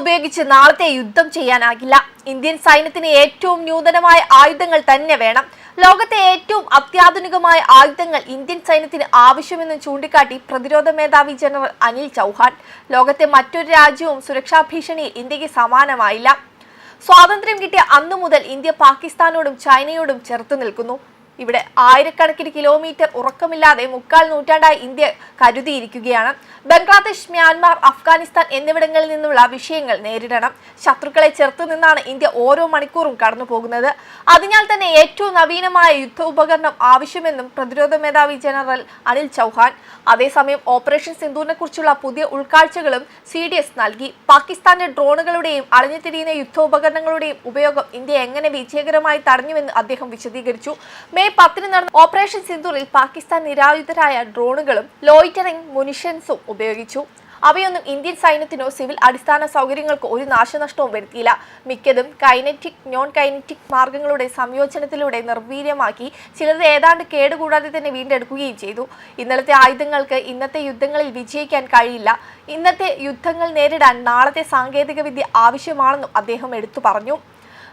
ഉപയോഗിച്ച് നാളത്തെ യുദ്ധം ചെയ്യാനാകില്ല. ഇന്ത്യൻ സൈന്യത്തിന് ഏറ്റവും നൂതനമായ ആയുധങ്ങൾ തന്നെ വേണം. ലോകത്തെ ഏറ്റവും അത്യാധുനികമായ ആയുധങ്ങൾ ഇന്ത്യൻ സൈന്യത്തിന് ആവശ്യമെന്ന് ചൂണ്ടിക്കാട്ടി പ്രതിരോധ മേധാവി ജനറൽ അനിൽ ചൗഹാൻ. ലോകത്തെ മറ്റൊരു രാജ്യവും സുരക്ഷാ ഭീഷണിയിൽ ഇന്ത്യയ്ക്ക് സമാനമായില്ല. സ്വാതന്ത്ര്യം കിട്ടിയ അന്നു മുതൽ ഇന്ത്യ പാകിസ്ഥാനോടും ചൈനയോടും ചെറുത്തു നിൽക്കുന്നു. ഇവിടെ ആയിരക്കണക്കിന് കിലോമീറ്റർ ഉറക്കമില്ലാതെ മുക്കാൽ നൂറ്റാണ്ടായി ഇന്ത്യ കരുതിയിരിക്കുകയാണ്. ബംഗ്ലാദേശ് മ്യാൻമാർ അഫ്ഗാനിസ്ഥാൻ എന്നിവിടങ്ങളിൽ നിന്നുള്ള വിഷയങ്ങൾ നേരിടണം. ശത്രുക്കളെ ചെറുത്തു നിന്നാണ് ഇന്ത്യ ഓരോ മണിക്കൂറും കടന്നു പോകുന്നത്. അതിനാൽ തന്നെ ഏറ്റവും നവീനമായ യുദ്ധ ഉപകരണം ആവശ്യമെന്നും പ്രതിരോധ മേധാവി ജനറൽ അനിൽ ചൗഹാൻ. അതേസമയം ഓപ്പറേഷൻ സിന്ധുവിനെ കുറിച്ചുള്ള പുതിയ ഉൾക്കാഴ്ചകളും സി ഡി എസ് നൽകി. പാകിസ്ഥാന്റെ ഡ്രോണുകളുടെയും അളിഞ്ഞുതിരിയുന്ന യുദ്ധോപകരണങ്ങളുടെയും ഉപയോഗം ഇന്ത്യ എങ്ങനെ വിജയകരമായി തടഞ്ഞുവെന്ന് അദ്ദേഹം വിശദീകരിച്ചു. മെയ് പത്തിന് നടന്ന ഓപ്പറേഷൻ സിന്ധൂറിൽ പാകിസ്ഥാൻ നിരായുധരായ ഡ്രോണുകളും ലോയിറ്ററിംഗ് മുനിഷൻസും ഉപയോഗിച്ചു. അവയൊന്നും ഇന്ത്യൻ സൈന്യത്തിനോ സിവിൽ അടിസ്ഥാന സൗകര്യങ്ങൾക്കോ ഒരു നാശനഷ്ടവും വരുത്തിയില്ല. മിക്കതും കൈനറ്റിക് നോൺ കൈനറ്റിക് മാർഗങ്ങളുടെ സംയോജനത്തിലൂടെ നിർവീര്യമാക്കി ചിലത് ഏതാണ്ട് കേടുകൂടാതെ തന്നെ വീണ്ടെടുക്കുകയും ചെയ്തു. ഇന്നലത്തെ ആയുധങ്ങൾക്ക് ഇന്നത്തെ യുദ്ധങ്ങളിൽ വിജയിക്കാൻ കഴിയില്ല. ഇന്നത്തെ യുദ്ധങ്ങൾ നേരിടാൻ നാളത്തെ സാങ്കേതികവിദ്യ ആവശ്യമാണെന്നും അദ്ദേഹം എടുത്തു പറഞ്ഞു.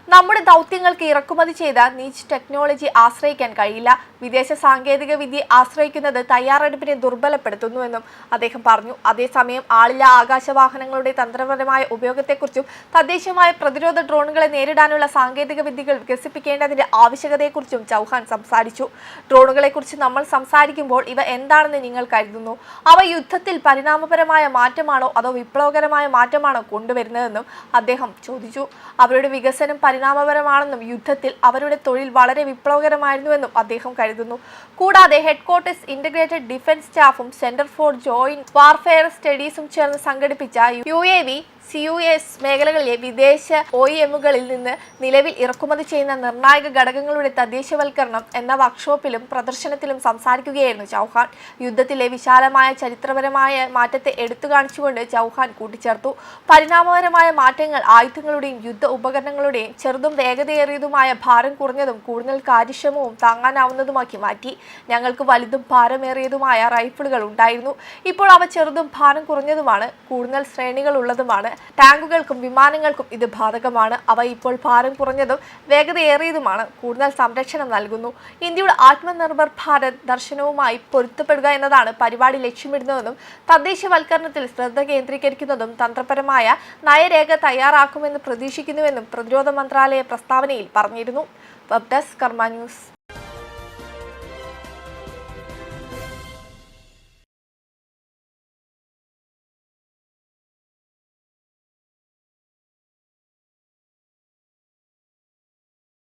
നമ്മുടെ ദൗത്യങ്ങൾക്ക് ഇറക്കുമതി ചെയ്ത നീച്ച് ടെക്നോളജി ആശ്രയിക്കാൻ കഴിയില്ല. വിദേശ സാങ്കേതിക വിദ്യ ആശ്രയിക്കുന്നത് തയ്യാറെടുപ്പിനെ ദുർബലപ്പെടുത്തുന്നുവെന്നും അദ്ദേഹം പറഞ്ഞു. അതേസമയം ആളില്ല ആകാശവാഹനങ്ങളുടെ തന്ത്രപരമായ ഉപയോഗത്തെക്കുറിച്ചും തദ്ദേശീയമായ പ്രതിരോധ ഡ്രോണുകളെ നേരിടാനുള്ള സാങ്കേതിക വിദ്യകൾ വികസിപ്പിക്കേണ്ടതിന്റെ ആവശ്യകതയെക്കുറിച്ചും ചൗഹാൻ സംസാരിച്ചു. ഡ്രോണുകളെക്കുറിച്ച് നമ്മൾ സംസാരിക്കുമ്പോൾ ഇവ എന്താണെന്ന് നിങ്ങൾ കരുതുന്നു? അവ യുദ്ധത്തിൽ പരിണാമപരമായ മാറ്റമാണോ അതോ വിപ്ലവകരമായ മാറ്റമാണോ കൊണ്ടുവരുന്നതെന്നും അദ്ദേഹം ചോദിച്ചു. അവരുടെ വികസനം പരിണാമപരമാണെന്നും യുദ്ധത്തിൽ അവരുടെ തൊഴിൽ വളരെ വിപ്ലവകരമായിരുന്നുവെന്നും അദ്ദേഹം കരുതുന്നു. കൂടാതെ ഹെഡ്ക്വാർട്ടേഴ്സ് ഇന്റഗ്രേറ്റഡ് ഡിഫൻസ് സ്റ്റാഫും സെന്റർ ഫോർ ജോയിന്റ് വാർഫെയർ സ്റ്റഡീസും ചേർന്ന് സംഘടിപ്പിച്ച U A V C U S മേഖലകളിലെ വിദേശ ഒ എമ്മുകളിൽ നിന്ന് നിലവിൽ ഇറക്കുമതി ചെയ്യുന്ന നിർണായക ഘടകങ്ങളുടെ തദ്ദേശവൽക്കരണം എന്ന വർക്ക്ഷോപ്പിലും പ്രദർശനത്തിലും സംസാരിക്കുകയായിരുന്നു ചൗഹാൻ. യുദ്ധത്തിലെ വിശാലമായ ചരിത്രപരമായ മാറ്റത്തെ എടുത്തു കാണിച്ചുകൊണ്ട് ചൗഹാൻ കൂട്ടിച്ചേർത്തു. പരിണാമപരമായ മാറ്റങ്ങൾ ആയുധങ്ങളുടെയും യുദ്ധ ഉപകരണങ്ങളുടെയും ചെറുതും വേഗതയേറിയതുമായ ഭാരം കുറഞ്ഞതും കൂടുതൽ കാര്യക്ഷമവും താങ്ങാനാവുന്നതുമാക്കി മാറ്റി. ഞങ്ങൾക്ക് വലുതും ഭാരമേറിയതുമായ റൈഫിളുകൾ ഉണ്ടായിരുന്നു. ഇപ്പോൾ അവ ചെറുതും ഭാരം കുറഞ്ഞതുമാണ്. കൂടുതൽ ശ്രേണികൾ ടാങ്കുകൾക്കും വിമാനങ്ങൾക്കും ഇത് ബാധകമാണ്. അവ ഇപ്പോൾ ഭാരം കുറഞ്ഞതും വേഗതയേറിയതുമാണ്. കൂടുതൽ സംരക്ഷണം നൽകുന്നു. ഇന്ത്യയുടെ ആത്മനിർഭർ ഭാരത് ദർശനവുമായി പൊരുത്തപ്പെടുക എന്നതാണ് പരിപാടി ലക്ഷ്യമിടുന്നതെന്നും തദ്ദേശവൽക്കരണത്തിൽ ശ്രദ്ധ കേന്ദ്രീകരിക്കുന്നതും തന്ത്രപരമായ നയരേഖ തയ്യാറാക്കുമെന്ന് പ്രതീക്ഷിക്കുന്നുവെന്നും പ്രതിരോധ മന്ത്രാലയ പ്രസ്താവനയിൽ പറഞ്ഞിരുന്നു. Web desk Karma news.